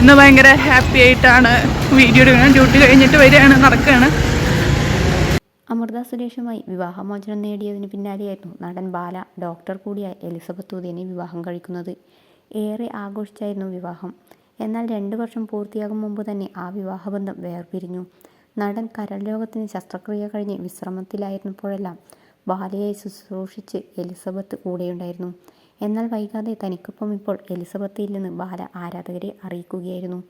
ഇന്ന് ഭയങ്കര ഹാപ്പി ആയിട്ടാണ് വീഡിയോ എടുക്കുന്നത് ഡ്യൂട്ടി കഴിഞ്ഞിട്ട് വരികയാണ് നടക്കുകയാണ്. അമൃത സുരേഷുമായി വിവാഹമോചനം നേടിയതിന് പിന്നാലെയായിരുന്നു നടൻ ബാല ഡോക്ടർ കൂടിയായ എലിസബത്ത് ഉദയനെ വിവാഹം കഴിക്കുന്നത്. ഏറെ ആഘോഷിച്ചായിരുന്നു വിവാഹം. എന്നാൽ രണ്ട് വർഷം പൂർത്തിയാകും മുമ്പ് തന്നെ ആ വിവാഹബന്ധം വേർപിരിഞ്ഞു. നടൻ കരൾ രോഗത്തിന് ശസ്ത്രക്രിയ കഴിഞ്ഞ് വിശ്രമത്തിലായിരുന്നപ്പോഴെല്ലാം ബാലയെ ശുശ്രൂഷിച്ച് എലിസബത്ത് കൂടെയുണ്ടായിരുന്നു. എന്നാൽ വൈകാതെ തനിക്കൊപ്പം ഇപ്പോൾ എലിസബത്ത് ഇല്ലെന്ന് ബാല ആരാധകരെ അറിയിക്കുകയായിരുന്നു.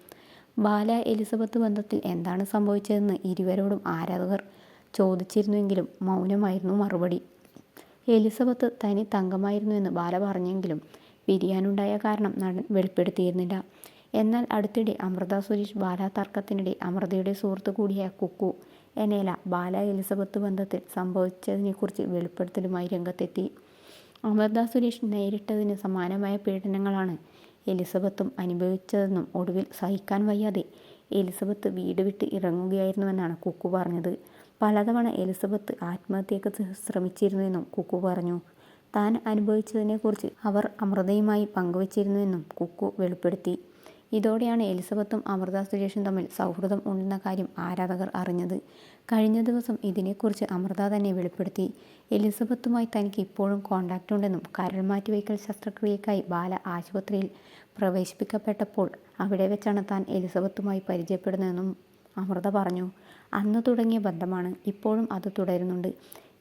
ബാല എലിസബത്ത് ബന്ധത്തിൽ എന്താണ് സംഭവിച്ചതെന്ന് ഇരുവരോടും ആരാധകർ ചോദിച്ചിരുന്നുവെങ്കിലും മൗനമായിരുന്നു മറുപടി. എലിസബത്ത് തനി തങ്കമായിരുന്നു തങ്കമായിരുന്നുവെന്ന് ബാല പറഞ്ഞെങ്കിലും പിരിയാനുണ്ടായ കാരണം നടൻ വെളിപ്പെടുത്തിയിരുന്നില്ല. എന്നാൽ അടുത്തിടെ അമൃത സുരേഷ് ബാല തർക്കത്തിനിടെ അമൃതയുടെ സുഹൃത്തു കൂടിയായ കുക്കു എനേല ബാല എലിസബത്ത് ബന്ധത്തിൽ സംഭവിച്ചതിനെക്കുറിച്ച് വെളിപ്പെടുത്തലുമായി രംഗത്തെത്തി. അമൃത സുരേഷ് നേരിട്ടതിന് സമാനമായ പീഡനങ്ങളാണ് എലിസബത്തും അനുഭവിച്ചതെന്നും ഒടുവിൽ സഹിക്കാൻ വയ്യാതെ എലിസബത്ത് വീട് വിട്ട് ഇറങ്ങുകയായിരുന്നുവെന്നാണ് കുക്കു പറഞ്ഞത്. പലതവണ എലിസബത്ത് ആത്മഹത്യക്ക് ശ്രമിച്ചിരുന്നുവെന്നും കുക്കു പറഞ്ഞു. താൻ അനുഭവിച്ചതിനെക്കുറിച്ച് അവർ അമൃതയുമായി പങ്കുവച്ചിരുന്നുവെന്നും കുക്കു വെളിപ്പെടുത്തി. ഇതോടെയാണ് എലിസബത്തും അമൃത സുരേഷും തമ്മിൽ സൗഹൃദം ഉണ്ടെന്ന കാര്യം ആരാധകർ അറിഞ്ഞത്. കഴിഞ്ഞ ദിവസം ഇതിനെക്കുറിച്ച് അമൃത തന്നെ വെളിപ്പെടുത്തി. എലിസബത്തുമായി തനിക്ക് ഇപ്പോഴും കോണ്ടാക്റ്റ് ഉണ്ടെന്നും കരൾ മാറ്റിവയ്ക്കൽ ശസ്ത്രക്രിയക്കായി ബാല ആശുപത്രിയിൽ പ്രവേശിപ്പിക്കപ്പെട്ടപ്പോൾ അവിടെ വെച്ചാണ് താൻ എലിസബത്തുമായി പരിചയപ്പെടുന്നതെന്നും അമൃത പറഞ്ഞു അന്ന് തുടങ്ങിയ ബന്ധമാണ് ഇപ്പോഴും അത് തുടരുന്നുണ്ട്.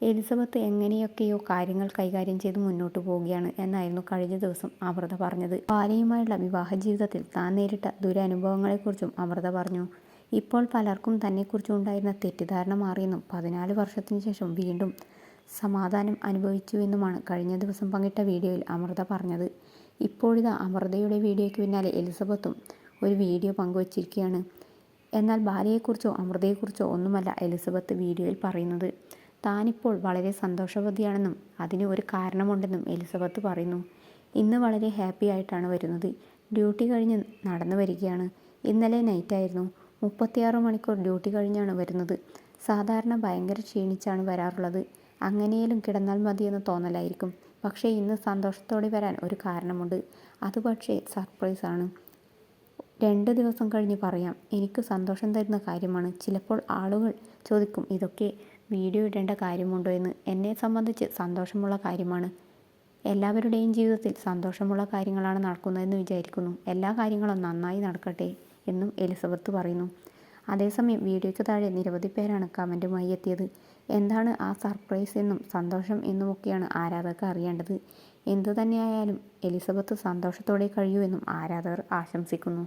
എലിസബത്ത് എങ്ങനെയൊക്കെയോ കാര്യങ്ങൾ കൈകാര്യം ചെയ്ത് മുന്നോട്ട് പോവുകയാണ് എന്നായിരുന്നു കഴിഞ്ഞ ദിവസം അമൃത പറഞ്ഞത്. ബാലയുമായുള്ള വിവാഹ ജീവിതത്തിൽ താൻ നേരിട്ട ദുരനുഭവങ്ങളെക്കുറിച്ചും അമൃത പറഞ്ഞു. ഇപ്പോൾ പലർക്കും തന്നെക്കുറിച്ചുണ്ടായിരുന്ന തെറ്റിദ്ധാരണ മാറിയെന്നും പതിനാല് വർഷത്തിന് ശേഷം വീണ്ടും സമാധാനം അനുഭവിച്ചുവെന്നുമാണ് കഴിഞ്ഞ ദിവസം പങ്കിട്ട വീഡിയോയിൽ അമൃത പറഞ്ഞത്. ഇപ്പോഴിതാ അമൃതയുടെ വീഡിയോയ്ക്ക് പിന്നാലെ എലിസബത്തും ഒരു വീഡിയോ പങ്കുവച്ചിരിക്കുകയാണ്. എന്നാൽ ഭാര്യയെക്കുറിച്ചോ അമൃതയെക്കുറിച്ചോ ഒന്നുമല്ല എലിസബത്ത് വീഡിയോയിൽ പറയുന്നത്. താനിപ്പോൾ വളരെ സന്തോഷവതിയാണെന്നും അതിന് ഒരു കാരണമുണ്ടെന്നും എലിസബത്ത് പറയുന്നു. ഇന്ന് വളരെ ഹാപ്പി ആയിട്ടാണ് വരുന്നത്. ഡ്യൂട്ടി കഴിഞ്ഞ് നടന്നു വരികയാണ്. ഇന്നലെ നൈറ്റായിരുന്നു മുപ്പത്തിയാറ് മണിക്കൂർ ഡ്യൂട്ടി കഴിഞ്ഞാണ് വരുന്നത്. സാധാരണ ഭയങ്കര ക്ഷീണിച്ചാണ് വരാറുള്ളത്. അങ്ങനെയും കിടന്നാൽ മതിയെന്ന് തോന്നലായിരിക്കും. പക്ഷേ ഇന്ന് സന്തോഷത്തോടെ വരാൻ ഒരു കാരണമുണ്ട്. അത് പക്ഷേ സർപ്രൈസാണ്. രണ്ട് ദിവസം കഴിഞ്ഞ് പറയാം. എനിക്ക് സന്തോഷം തരുന്ന കാര്യമാണ്. ചിലപ്പോൾ ആളുകൾ ചോദിക്കും ഇതൊക്കെ വീഡിയോ ഇടേണ്ട കാര്യമുണ്ടോ? എന്ന്. എന്നെ സംബന്ധിച്ച് സന്തോഷമുള്ള കാര്യമാണ്. എല്ലാവരുടെയും ജീവിതത്തിൽ സന്തോഷമുള്ള കാര്യങ്ങളാണ് നടക്കുന്നതെന്ന് വിചാരിക്കുന്നു. എല്ലാ കാര്യങ്ങളും നന്നായി നടക്കട്ടെ എന്നും എലിസബത്ത് പറയുന്നു. അതേസമയം വീഡിയോയ്ക്ക് താഴെ നിരവധി പേരാണ് കമന്റുമായി എത്തിയത്. എന്താണ് ആ സർപ്രൈസ് എന്നും സന്തോഷം എന്നുമൊക്കെയാണ് ആരാധകർ അറിയേണ്ടത്. എന്തു തന്നെയായാലും എലിസബത്ത് സന്തോഷത്തോടെ കഴിയൂ എന്നും ആരാധകർ ആശംസിക്കുന്നു.